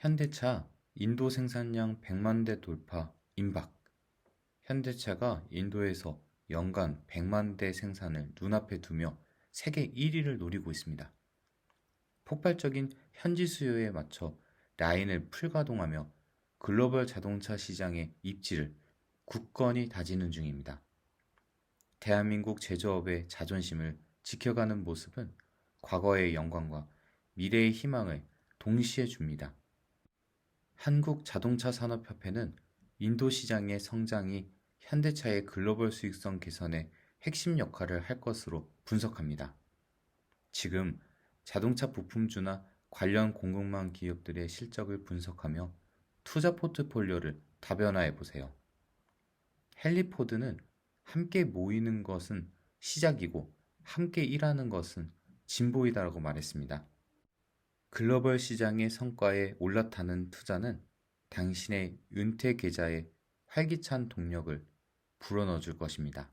현대차 인도 생산량 100만 대 돌파 임박. 현대차가 인도에서 연간 100만 대 생산을 눈앞에 두며 세계 1위를 노리고 있습니다. 폭발적인 현지 수요에 맞춰 라인을 풀가동하며 글로벌 자동차 시장의 입지를 굳건히 다지는 중입니다. 대한민국 제조업의 자존심을 지켜가는 모습은 과거의 영광과 미래의 희망을 동시에 줍니다. 한국자동차산업협회는 인도 시장의 성장이 현대차의 글로벌 수익성 개선에 핵심 역할을 할 것으로 분석합니다. 지금 자동차 부품주나 관련 공급망 기업들의 실적을 분석하며 투자 포트폴리오를 다변화해 보세요. 헨리 포드는 함께 모이는 것은 시작이고 함께 일하는 것은 진보이다라고 말했습니다. 글로벌 시장의 성과에 올라타는 투자는 당신의 은퇴 계좌에 활기찬 동력을 불어넣어 줄 것입니다.